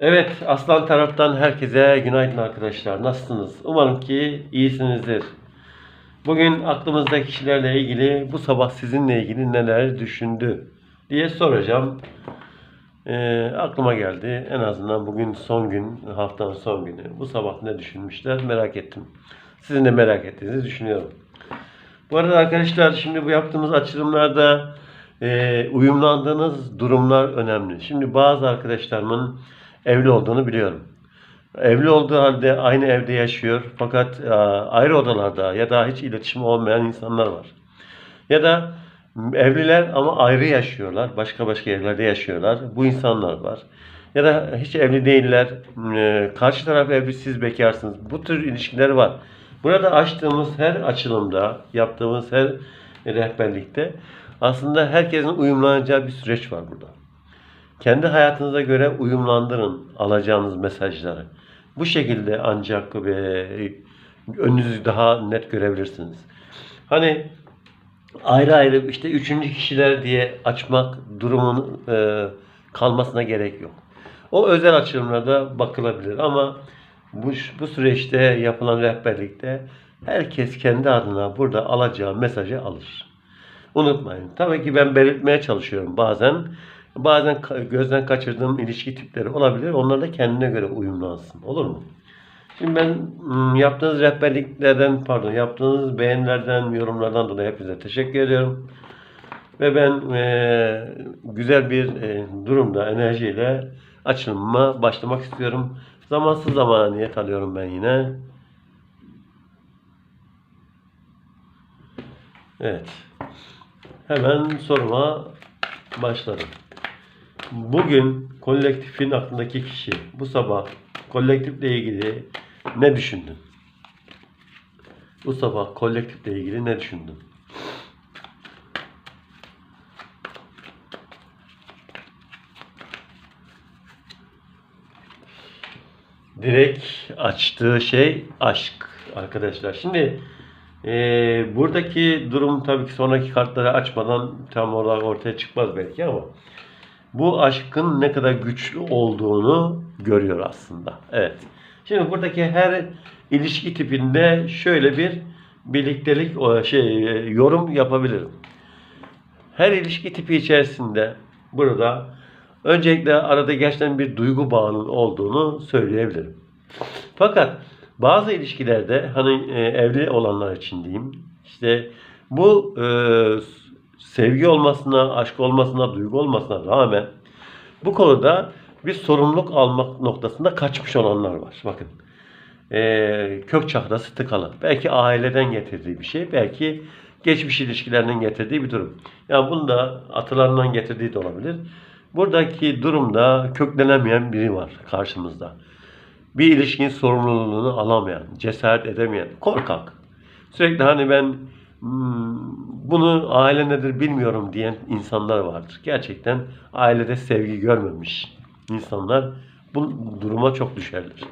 Evet, Aslan taraftan herkese günaydın arkadaşlar. Nasılsınız? Umarım ki iyisinizdir. Bugün aklımızdaki kişilerle ilgili bu sabah sizinle ilgili neler düşündü diye soracağım. Ee, aklıma geldi. En azından bugün son gün, haftanın son günü. Bu sabah ne düşünmüşler merak ettim. Sizin de merak ettiğinizi düşünüyorum. Bu arada arkadaşlar şimdi bu yaptığımız açılımlarda e, uyumlandığınız durumlar önemli. Şimdi bazı arkadaşlarımın evli olduğunu biliyorum. Evli olduğu halde aynı evde yaşıyor fakat e, ayrı odalarda ya da hiç iletişim olmayan insanlar var. Ya da evliler ama ayrı yaşıyorlar. Başka başka evlerde yaşıyorlar. Bu insanlar var. Ya da hiç evli değiller. e, Karşı taraf evli, siz bekarsınız. Bu tür ilişkiler var. Burada açtığımız her açılımda, yaptığımız her rehberlikte aslında herkesin uyumlanacağı bir süreç var burada. Kendi hayatınıza göre uyumlandırın alacağınız mesajları. Bu şekilde ancak e, önünüzü daha net görebilirsiniz. Hani ayrı ayrı işte üçüncü kişiler diye açmak durumun e, kalmasına gerek yok. O özel açılımlarda bakılabilir ama bu, bu süreçte yapılan rehberlikte herkes kendi adına burada alacağı mesajı alır. Unutmayın. Tabii ki ben belirtmeye çalışıyorum bazen. Bazen gözden kaçırdığım ilişki tipleri olabilir. Onlar da kendine göre uyumlansın. Olur mu? Şimdi ben mm, yaptığınız rehberliklerden, pardon, yaptığınız beğenilerden, yorumlardan dolayı hepinize teşekkür ediyorum. Ve ben eee, güzel bir eee, durumda, enerjiyle açılımıma başlamak istiyorum. Zamansız zamana niyet alıyorum ben yine. Evet. Hemen soruma başladım. Bugün kolektifin aklındaki kişi bu sabah kolektifle ilgili ne düşündün? Bu sabah kolektifle ilgili ne düşündün? Direkt açtığı şey aşk arkadaşlar. Şimdi eee, buradaki durum tabii ki sonraki kartları açmadan tam olarak ortaya çıkmaz belki ama bu aşkın ne kadar güçlü olduğunu görüyor aslında. Evet. Şimdi buradaki her ilişki tipinde şöyle bir birliktelik şey e, yorum yapabilirim. Her ilişki tipi içerisinde burada öncelikle arada gerçekten bir duygu bağının olduğunu söyleyebilirim. Fakat bazı ilişkilerde hani e, evli olanlar için diyeyim işte bu e, sevgi olmasına, aşk olmasına, duygu olmasına rağmen bu konuda bir sorumluluk almak noktasında kaçmış olanlar var. Bakın e, kök çakrası tıkalı. Belki aileden getirdiği bir şey, belki geçmiş ilişkilerinden getirdiği bir durum. Yani bunu da atalarından getirdiği de olabilir. Buradaki durumda köklenemeyen biri var karşımızda. Bir ilişkinin sorumluluğunu alamayan, cesaret edemeyen, korkak. Sürekli hani ben "Hmm, bunu aile nedir bilmiyorum diyen insanlar vardır. Gerçekten ailede sevgi görmemiş insanlar bu duruma çok düşerler.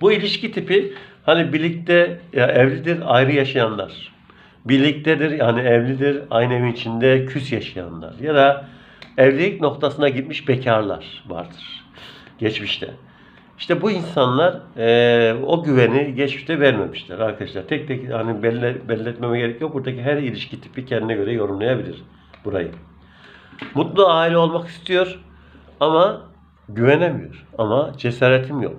Bu ilişki tipi hani birlikte ya evlidir ayrı yaşayanlar. Birliktedir yani evlidir aynı evin içinde küs yaşayanlar. Ya da evlilik noktasına gitmiş bekarlar vardır geçmişte. İşte bu insanlar eee, o güveni geçmişte vermemişler arkadaşlar. Tek tek hani belli, etmeme gerek yok. Buradaki her ilişki tipi kendine göre yorumlayabilir burayı. Mutlu aile olmak istiyor ama güvenemiyor. Ama cesaretim yok.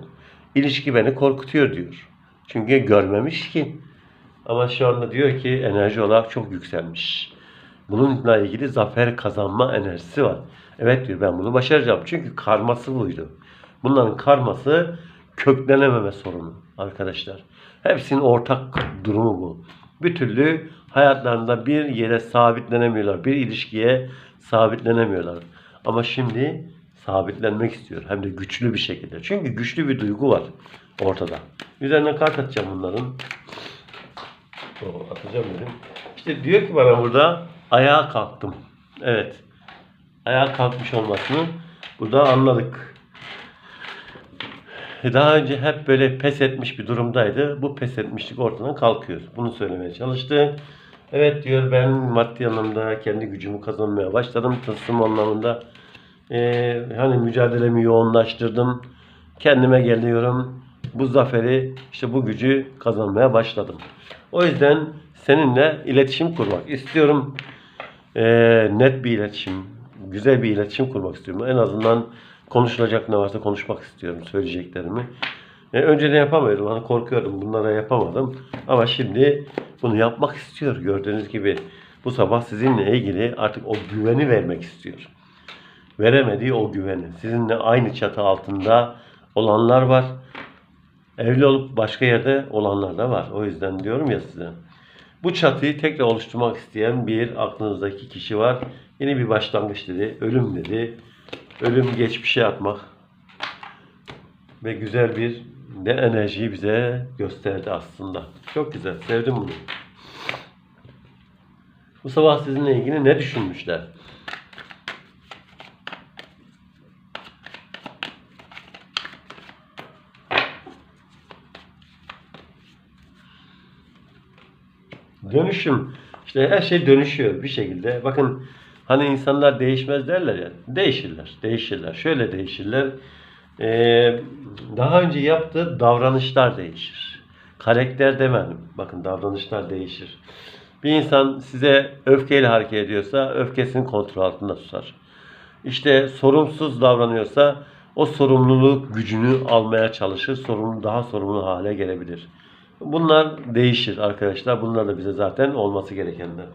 İlişki beni korkutuyor diyor. Çünkü görmemiş ki. Ama şu anda diyor ki enerji olarak çok yükselmiş. Bununla ilgili zafer kazanma enerjisi var. Evet diyor ben bunu başaracağım. Çünkü karması buydu. Bunların karması köklenememe sorunu arkadaşlar. Hepsinin ortak durumu bu. Bir türlü hayatlarında bir yere sabitlenemiyorlar. Bir ilişkiye sabitlenemiyorlar. Ama şimdi sabitlenmek istiyor. Hem de güçlü bir şekilde. Çünkü güçlü bir duygu var ortada. Üzerine kart atacağım bunların. O, atacağım dedim. İşte diyor ki bana burada ayağa kalktım. Evet. Ayağa kalkmış olmasını burada anladık. Daha önce hep böyle pes etmiş bir durumdaydı. Bu pes etmişlik ortadan kalkıyor. Bunu söylemeye çalıştı. Evet diyor ben maddi anlamda kendi gücümü kazanmaya başladım. Tılsım anlamında Ee, hani mücadelemi yoğunlaştırdım. Kendime geliyorum. Bu zaferi, işte bu gücü kazanmaya başladım. O yüzden seninle iletişim kurmak istiyorum. Ee, net bir iletişim, güzel bir iletişim kurmak istiyorum. En azından konuşulacak ne varsa konuşmak istiyorum söyleyeceklerimi. E, önceden yapamıyordum. Hani korkuyordum. Bunlara yapamadım. Ama şimdi bunu yapmak istiyor. Gördüğünüz gibi bu sabah sizinle ilgili artık o güveni vermek istiyor. Veremediği o güveni. Sizinle aynı çatı altında olanlar var. Evli olup başka yerde olanlar da var. O yüzden diyorum ya size. Bu çatıyı tekrar oluşturmak isteyen bir aklınızdaki kişi var. Yeni bir başlangıç dedi. Ölüm dedi. Ölüm geçmişe atmak ve güzel bir de enerjiyi bize gösterdi aslında. Çok güzel. Sevdim bunu. Bu sabah sizinle ilgili ne düşünmüşler? Dönüşüm. İşte her şey dönüşüyor bir şekilde. Bakın hani insanlar değişmez derler ya. Değişirler. Değişirler. Şöyle değişirler. Ee, daha önce yaptığı davranışlar değişir. Karakter demedim. Bakın davranışlar değişir. Bir insan size öfkeyle hareket ediyorsa öfkesini kontrol altında tutar. İşte sorumsuz davranıyorsa o sorumluluk gücünü almaya çalışır. Sorumlu daha sorumlu hale gelebilir. Bunlar değişir arkadaşlar. Bunlar da bize zaten olması gerekenler.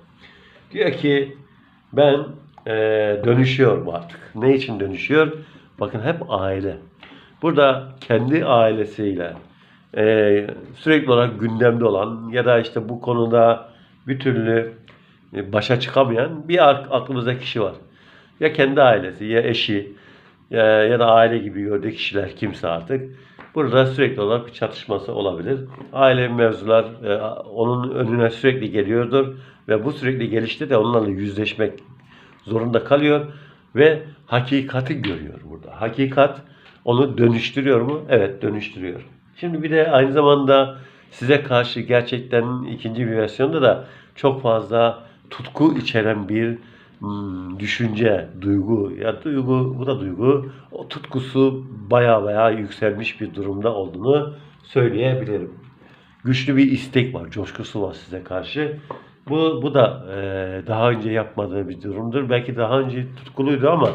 Diyor ki ben eee dönüşüyorum artık. Ne için dönüşüyor? Bakın hep aile. Burada kendi ailesiyle eee, sürekli olarak gündemde olan ya da işte bu konuda bir türlü e, başa çıkamayan bir ak- aklımızda kişi var. Ya kendi ailesi ya eşi ya, ya da aile gibi gördüğü kişiler kimse artık. Burada sürekli olarak bir çatışması olabilir. Aile mevzular e, onun önüne sürekli geliyordur ve bu sürekli gelişte de onlarla yüzleşmek zorunda kalıyor ve hakikati görüyor burada. Hakikat onu dönüştürüyor mu? Evet dönüştürüyor. Şimdi bir de aynı zamanda size karşı gerçekten ikinci bir versiyonda da çok fazla tutku içeren bir düşünce, duygu ya duygu bu da duygu o tutkusu baya baya yükselmiş bir durumda olduğunu söyleyebilirim. Güçlü bir istek var, coşkusu var size karşı. Bu, bu da eee, daha önce yapmadığı bir durumdur. Belki daha önce tutkuluydu ama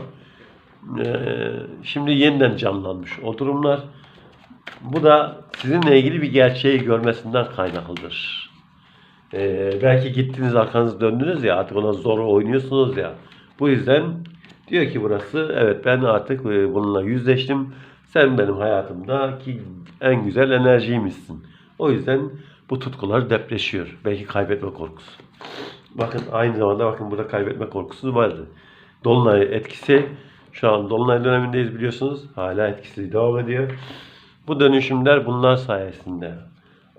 eee, şimdi yeniden canlanmış o durumlar. Bu da sizinle ilgili bir gerçeği görmesinden kaynaklıdır. Ee, belki gittiniz arkanızı döndünüz ya artık ona zor oynuyorsunuz ya. Bu yüzden diyor ki burası evet ben artık e, bununla yüzleştim. Sen benim hayatımdaki en güzel enerjiymişsin. O yüzden bu tutkular depreşiyor. Belki kaybetme korkusu. Bakın aynı zamanda bakın burada kaybetme korkusu vardı. Dolunay etkisi şu an Dolunay dönemindeyiz biliyorsunuz. Hala etkisi devam ediyor. Bu dönüşümler bunlar sayesinde.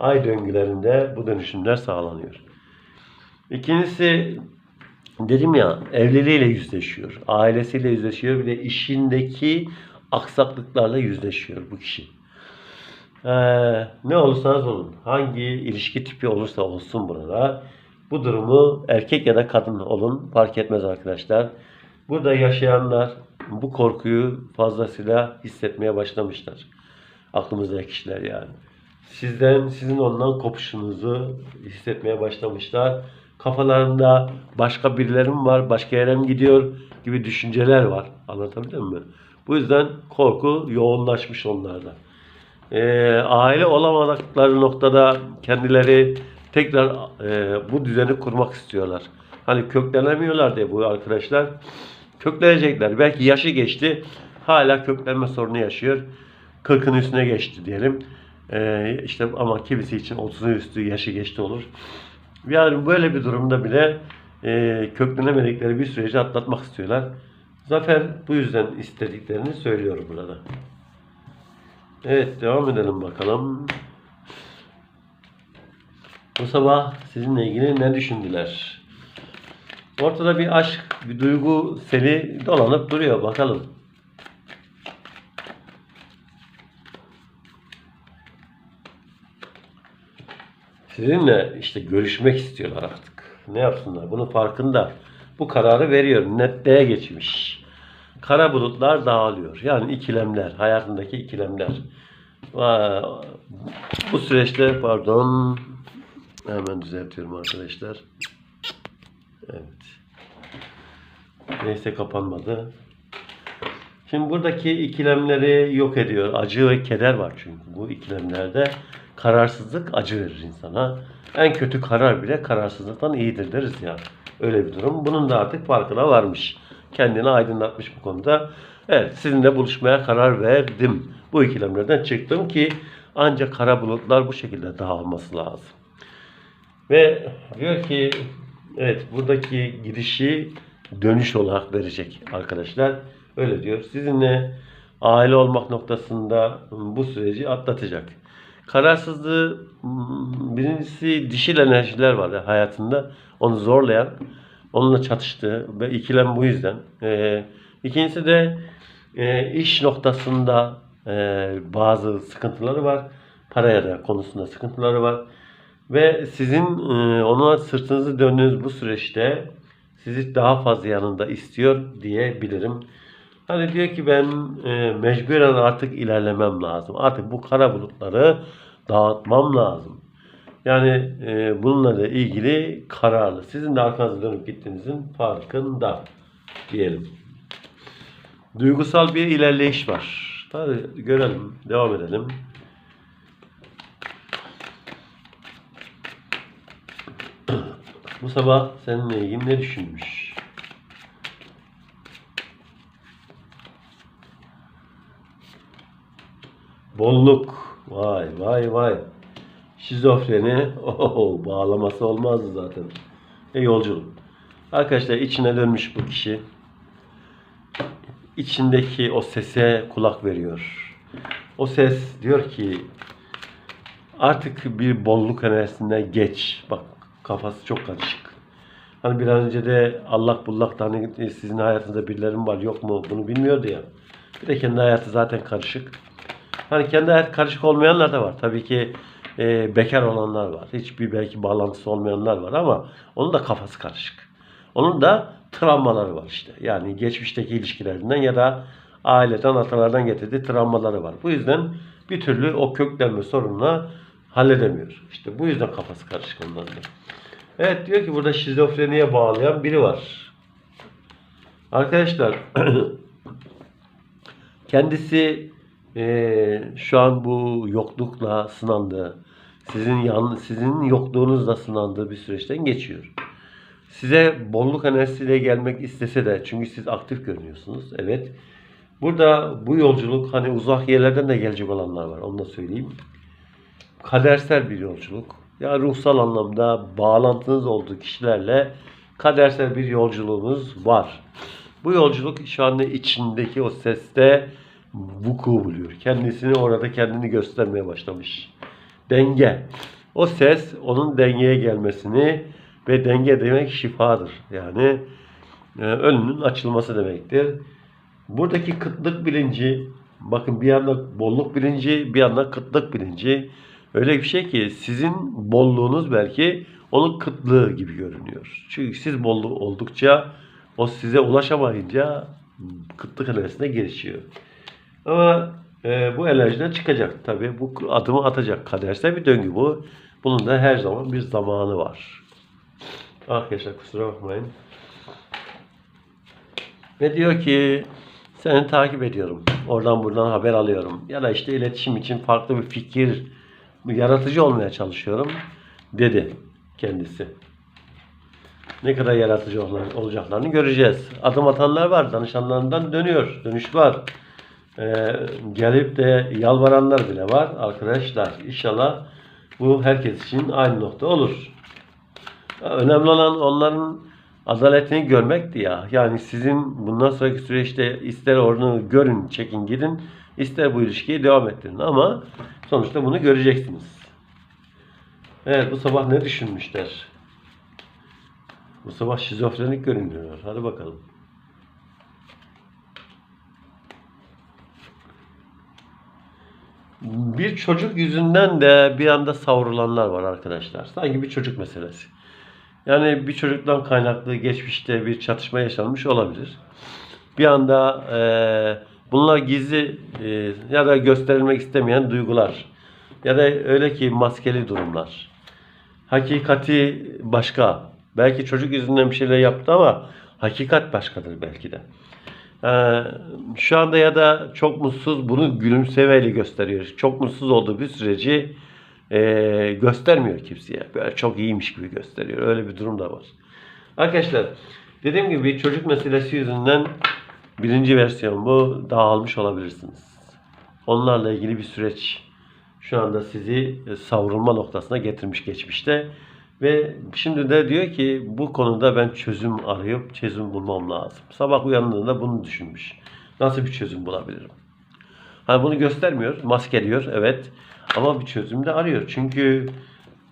Ay döngülerinde bu dönüşümler sağlanıyor. İkincisi dedim ya evliliğiyle yüzleşiyor. Ailesiyle yüzleşiyor. Bir de işindeki aksaklıklarla yüzleşiyor bu kişi. Ee, ne olursanız olun, hangi ilişki tipi olursa olsun burada, bu durumu erkek ya da kadın olun fark etmez arkadaşlar. Burada yaşayanlar bu korkuyu fazlasıyla hissetmeye başlamışlar. Aklımızdaki kişiler yani. Sizden, sizin ondan kopuşunuzu hissetmeye başlamışlar. Kafalarında başka birileri mi var, başka yere mi gidiyor gibi düşünceler var. Anlatabildim mi? Bu yüzden korku yoğunlaşmış onlarda. Ee, aile olamadıkları noktada kendileri tekrar e, bu düzeni kurmak istiyorlar. Hani köklenemiyorlar diye bu arkadaşlar. Köklenecekler. Belki yaşı geçti. Hala köklenme sorunu yaşıyor. 40'ın üstüne geçti diyelim. Ee, işte ama kimisi için 30'un üstü yaşı geçti olur. Yani böyle bir durumda bile e, köklenemedikleri bir süreci atlatmak istiyorlar. Zafer bu yüzden istediklerini söylüyor burada. Evet devam edelim bakalım. Bu sabah sizinle ilgili ne düşündüler? Ortada bir aşk, bir duygu seli dolanıp duruyor. Bakalım. Sizinle işte görüşmek istiyorlar artık. Ne yapsınlar? Bunun farkında. Bu kararı veriyor. Netliğe geçmiş. kara bulutlar dağılıyor. Yani ikilemler, hayatındaki ikilemler. Bu süreçte pardon hemen düzeltiyorum arkadaşlar. Evet. Neyse kapanmadı. Şimdi buradaki ikilemleri yok ediyor. Acı ve keder var çünkü bu ikilemlerde. Kararsızlık acı verir insana. En kötü karar bile kararsızlıktan iyidir deriz ya. Öyle bir durum. Bunun da artık farkına varmış. Kendini aydınlatmış bu konuda. Evet sizinle buluşmaya karar verdim. Bu ikilemlerden çıktım ki ancak kara bulutlar bu şekilde dağılması lazım. Ve diyor ki evet buradaki gidişi dönüş olarak verecek arkadaşlar. Öyle diyor. Sizinle aile olmak noktasında bu süreci atlatacak. Kararsızlığı hmm, birincisi dişil enerjiler var ya hayatında. Onu zorlayan, onunla çatıştığı ve ikilem bu yüzden. Ee, ikincisi de e, iş noktasında e, bazı sıkıntıları var. Paraya da konusunda sıkıntıları var. Ve sizin e, ona sırtınızı döndüğünüz bu süreçte sizi daha fazla yanında istiyor diyebilirim. Hani diyor ki ben e, mecburen artık ilerlemem lazım. Artık bu kara bulutları dağıtmam lazım. Yani e, bununla da ilgili kararlı. Sizin de arkanıza dönüp gittiğinizin farkında diyelim. Duygusal bir ilerleyiş var. Tabii görelim, devam edelim. Bu sabah seninle ilgili ne düşünmüş? Bolluk. Vay vay vay. Şizofreni. Oho, bağlaması olmazdı zaten. E yolculuk. Arkadaşlar içine dönmüş bu kişi. İçindeki o sese kulak veriyor. O ses diyor ki artık bir bolluk enerjisine geç. Bak kafası çok karışık. Hani bir an önce de allak bullak hani sizin hayatınızda birileri mi var yok mu bunu bilmiyordu ya. Bir de kendi hayatı zaten karışık. Hani kendi hayatı karışık olmayanlar da var. Tabii ki e, bekar olanlar var. Hiçbir belki bağlantısı olmayanlar var ama onun da kafası karışık. Onun da travmaları var işte. Yani geçmişteki ilişkilerinden ya da aileden, atalardan getirdiği travmaları var. Bu yüzden bir türlü o köklenme sorununu halledemiyor. İşte bu yüzden kafası karışık ondan da. Evet diyor ki burada şizofreniye bağlayan biri var. Arkadaşlar kendisi eee, şu an bu yoklukla sınandığı, sizin yan, sizin yokluğunuzla sınandığı bir süreçten geçiyor. Size bolluk enerjisiyle gelmek istese de çünkü siz aktif görünüyorsunuz. Evet. Burada bu yolculuk hani uzak yerlerden de gelecek olanlar var. Onu da söyleyeyim. Kadersel bir yolculuk. Ya ruhsal anlamda bağlantınız olduğu kişilerle kadersel bir yolculuğunuz var. Bu yolculuk şu anda içindeki o seste vuku buluyor. Kendisini orada kendini göstermeye başlamış. Denge. O ses onun dengeye gelmesini ve denge demek şifadır. Yani e, önünün açılması demektir. Buradaki kıtlık bilinci, bakın bir yanda bolluk bilinci, bir yanda kıtlık bilinci. Öyle bir şey ki sizin bolluğunuz belki onun kıtlığı gibi görünüyor. Çünkü siz bollu oldukça o size ulaşamayınca kıtlık enerjisine girişiyor. Ama e, bu enerjiden çıkacak tabii. Bu adımı atacak. Kadersel bir döngü bu. Bunun da her zaman bir zamanı var. Arkadaşlar kusura bakmayın. Ve diyor ki seni takip ediyorum. Oradan buradan haber alıyorum. Ya da işte iletişim için farklı bir fikir yaratıcı olmaya çalışıyorum dedi kendisi. Ne kadar yaratıcı olacaklarını göreceğiz. Adım atanlar var. Danışanlarından dönüyor. Dönüş var. Ee, gelip de yalvaranlar bile var. Arkadaşlar inşallah bu herkes için aynı nokta olur. Önemli olan onların adaletini görmekti ya. Yani sizin bundan sonraki süreçte ister onu görün, çekin gidin, ister bu ilişkiyi devam ettirin. Ama sonuçta bunu göreceksiniz. Evet bu sabah ne düşünmüşler? Bu sabah şizofrenik görünüyorlar. Hadi bakalım. Bir çocuk yüzünden de bir anda savrulanlar var arkadaşlar. Sanki bir çocuk meselesi. Yani bir çocuktan kaynaklı geçmişte bir çatışma yaşanmış olabilir. bir anda e, bunlar gizli e, ya da gösterilmek istemeyen duygular ya da öyle ki maskeli durumlar. Hakikati başka. Belki çocuk yüzünden bir şeyler yaptı ama hakikat başkadır belki de. Ee, şu anda ya da çok mutsuz bunu gülümsemeyle gösteriyor. Çok mutsuz olduğu bir süreci e, göstermiyor kimseye. Böyle çok iyiymiş gibi gösteriyor. Öyle bir durum da var. Arkadaşlar dediğim gibi çocuk meselesi yüzünden birinci versiyon bu dağılmış olabilirsiniz. Onlarla ilgili bir süreç şu anda sizi savrulma noktasına getirmiş geçmişte. Ve şimdi de diyor ki bu konuda ben çözüm arayıp çözüm bulmam lazım. Sabah uyandığında bunu düşünmüş. Nasıl bir çözüm bulabilirim? Hani bunu göstermiyor, maskeliyor evet. Ama bir çözüm de arıyor. Çünkü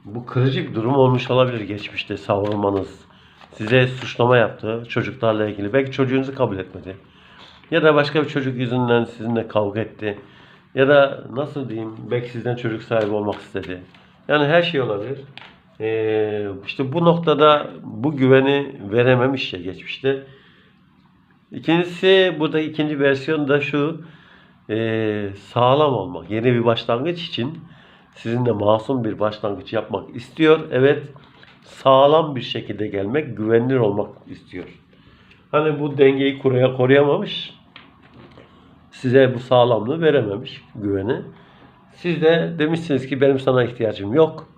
bu kırıcı bir durum olmuş olabilir geçmişte savrulmanız. Size suçlama yaptı çocuklarla ilgili. Belki çocuğunuzu kabul etmedi. Ya da başka bir çocuk yüzünden sizinle kavga etti. Ya da nasıl diyeyim belki sizden çocuk sahibi olmak istedi. Yani her şey olabilir. Ee, işte bu noktada bu güveni verememiş ya geçmişte. İkincisi burada ikinci versiyon da şu ee, sağlam olmak. Yeni bir başlangıç için sizinle masum bir başlangıç yapmak istiyor. Evet sağlam bir şekilde gelmek, güvenilir olmak istiyor. Hani bu dengeyi kuraya koruyamamış. Size bu sağlamlığı verememiş güveni. Siz de demişsiniz ki benim sana ihtiyacım yok.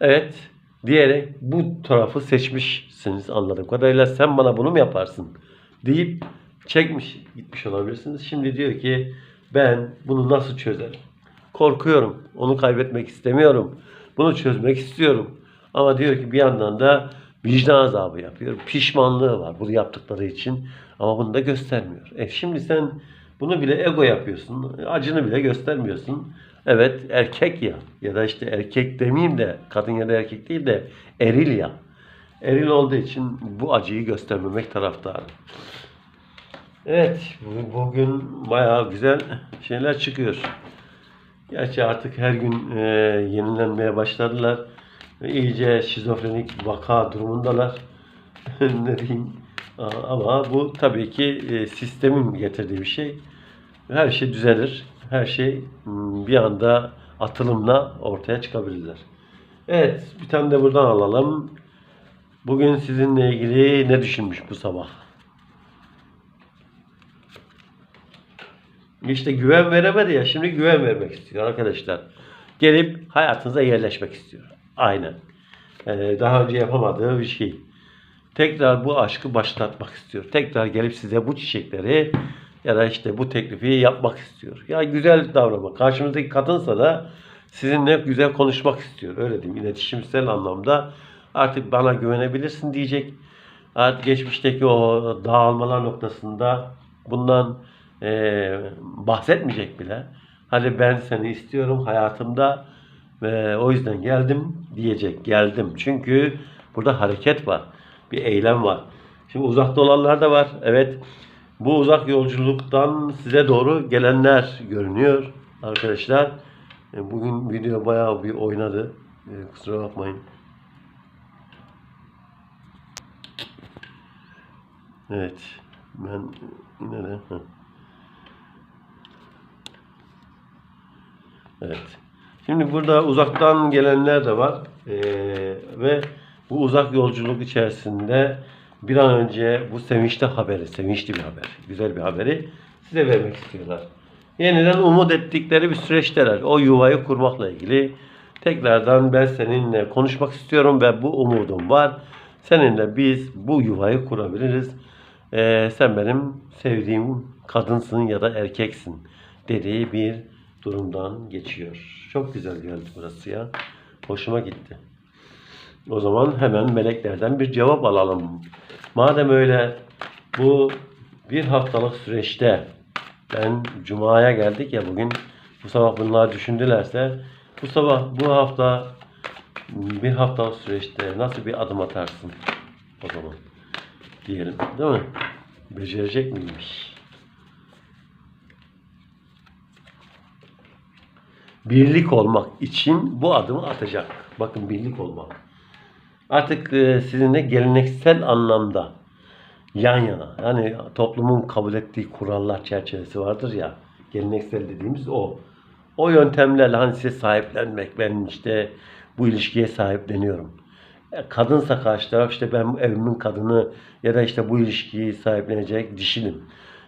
Evet diyerek bu tarafı seçmişsiniz anladığım kadarıyla. Sen bana bunu mu yaparsın deyip çekmiş gitmiş olabilirsiniz. Şimdi diyor ki ben bunu nasıl çözerim? Korkuyorum. Onu kaybetmek istemiyorum. Bunu çözmek istiyorum. Ama diyor ki bir yandan da vicdan azabı yapıyor. Pişmanlığı var bunu yaptıkları için. Ama bunu da göstermiyor. E şimdi sen bunu bile ego yapıyorsun. Acını bile göstermiyorsun. Evet erkek ya. Ya da işte erkek demeyeyim de kadın ya da erkek değil de eril ya. Eril olduğu için bu acıyı göstermemek taraftarı. Evet, bu- bugün bayağı güzel şeyler çıkıyor. Gerçi artık her gün e, yenilenmeye başladılar. İyice şizofrenik vaka durumundalar. ne diyeyim. Ama bu tabii ki e, sistemin getirdiği bir şey. Her şey düzelir. Her şey m, bir anda atılımla ortaya çıkabilirler. Evet, bir tane de buradan alalım. Bugün sizinle ilgili ne düşünmüş bu sabah? İşte güven veremedi ya. Şimdi güven vermek istiyor arkadaşlar. Gelip hayatınıza yerleşmek istiyor. Aynen. Ee, daha önce yapamadığı bir şey. Tekrar bu aşkı başlatmak istiyor. Tekrar gelip size bu çiçekleri ya da işte bu teklifi yapmak istiyor. Ya güzel davranmak. Karşımızdaki kadınsa da sizinle güzel konuşmak istiyor. Öyle diyeyim. İletişimsel anlamda artık bana güvenebilirsin diyecek. Artık geçmişteki o dağılmalar noktasında bundan eee, bahsetmeyecek bile. Hadi ben seni istiyorum hayatımda ve o yüzden geldim diyecek. Geldim. Çünkü burada hareket var. Bir eylem var. Şimdi uzakta olanlar da var. Evet. Bu uzak yolculuktan size doğru gelenler görünüyor arkadaşlar. E, Bugün video bayağı bir oynadı. E, Kusura bakmayın. Evet. Ben yine de. Evet. Şimdi burada uzaktan gelenler de var. Ee, ve bu uzak yolculuk içerisinde bir an önce bu sevinçli haberi, sevinçli bir haber, güzel bir haberi size vermek istiyorlar. Yeniden umut ettikleri bir süreçteler. O yuvayı kurmakla ilgili tekrardan ben seninle konuşmak istiyorum ve bu umudum var. Seninle biz bu yuvayı kurabiliriz. Ee, sen benim sevdiğim kadınsın ya da erkeksin dediği bir durumdan geçiyor. Çok güzel geldi burası ya. Hoşuma gitti. O zaman hemen meleklerden bir cevap alalım. Madem öyle bu bir haftalık süreçte ben Cuma'ya geldik ya bugün bu sabah bunlar düşündülerse bu sabah bu hafta bir haftalık süreçte nasıl bir adım atarsın o zaman diyelim değil mi? Becerecek miymiş? birlik olmak için bu adımı atacak. Bakın birlik olmak. Artık e, sizinle geleneksel anlamda yan yana. Yani toplumun kabul ettiği kurallar çerçevesi vardır ya. Geleneksel dediğimiz o. O yöntemlerle hani size sahiplenmek. Ben işte bu ilişkiye sahipleniyorum. E, Kadınsa karşı taraf işte ben evimin kadını ya da işte bu ilişkiyi sahiplenecek dişinim.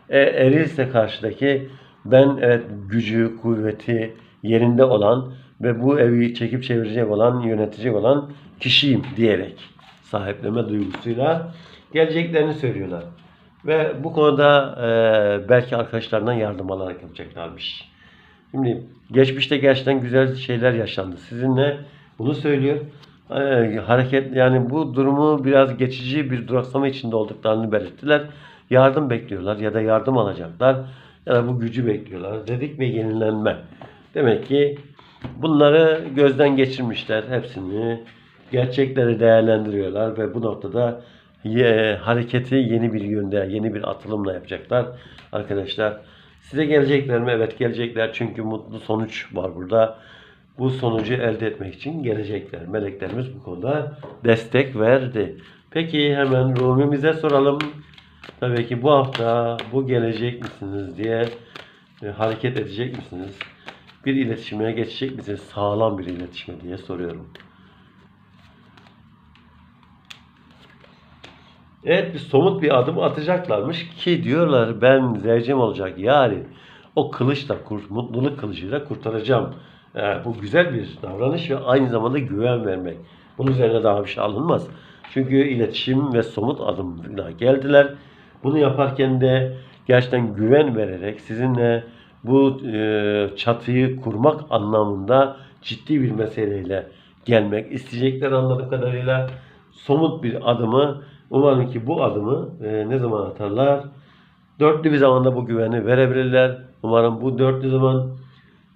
E, erilse karşıdaki ben evet gücü, kuvveti yerinde olan ve bu evi çekip çevirecek olan, yönetecek olan kişiyim diyerek sahipleme duygusuyla geleceklerini söylüyorlar. Ve bu konuda e, belki arkadaşlarından yardım alarak yapacaklarmış. Şimdi geçmişte gerçekten güzel şeyler yaşandı. Sizinle bunu söylüyor. Ee, hareket yani bu durumu biraz geçici bir duraksama içinde olduklarını belirttiler. Yardım bekliyorlar ya da yardım alacaklar ya da bu gücü bekliyorlar. Dedik ve yenilenme. Demek ki bunları gözden geçirmişler hepsini. Gerçekleri değerlendiriyorlar ve bu noktada ye- hareketi yeni bir yönde, yeni bir atılımla yapacaklar arkadaşlar. Size gelecekler mi? Evet gelecekler çünkü mutlu sonuç var burada. Bu sonucu elde etmek için gelecekler. Meleklerimiz bu konuda destek verdi. Peki hemen Rumi'mize soralım. Tabii ki bu hafta bu gelecek misiniz diye e, hareket edecek misiniz? Bir iletişime geçecek misiniz? Sağlam bir iletişime diye soruyorum. Evet bir somut bir adım atacaklarmış ki diyorlar ben zevcem olacak yani o kılıçla mutluluk kılıcıyla kurtaracağım. Ee, bu güzel bir davranış ve aynı zamanda güven vermek. Bunun üzerine daha bir şey alınmaz. Çünkü iletişim ve somut adımla geldiler. Bunu yaparken de gerçekten güven vererek sizinle bu e, çatıyı kurmak anlamında ciddi bir meseleyle gelmek isteyecekler anladığım kadarıyla somut bir adımı umarım ki bu adımı e, ne zaman atarlar? Dörtlü bir zamanda bu güveni verebilirler. Umarım bu dörtlü zaman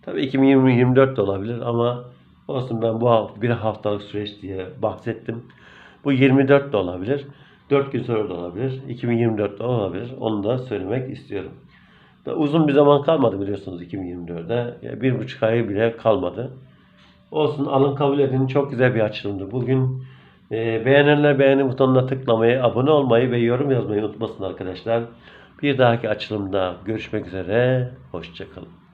tabii 2020-24 de olabilir ama olsun ben bu hafta, bir haftalık süreç diye bahsettim. Bu 24 de olabilir. 4 gün sonra da olabilir. 2024 de olabilir. Onu da söylemek istiyorum. Uzun bir zaman kalmadı biliyorsunuz 2024'de. Ya bir buçuk ay bile kalmadı. Olsun alın kabul edin. Çok güzel bir açılımdı. Bugün e, beğenenler beğeni butonuna tıklamayı, abone olmayı ve yorum yazmayı unutmasın arkadaşlar. Bir dahaki açılımda görüşmek üzere. Hoşçakalın.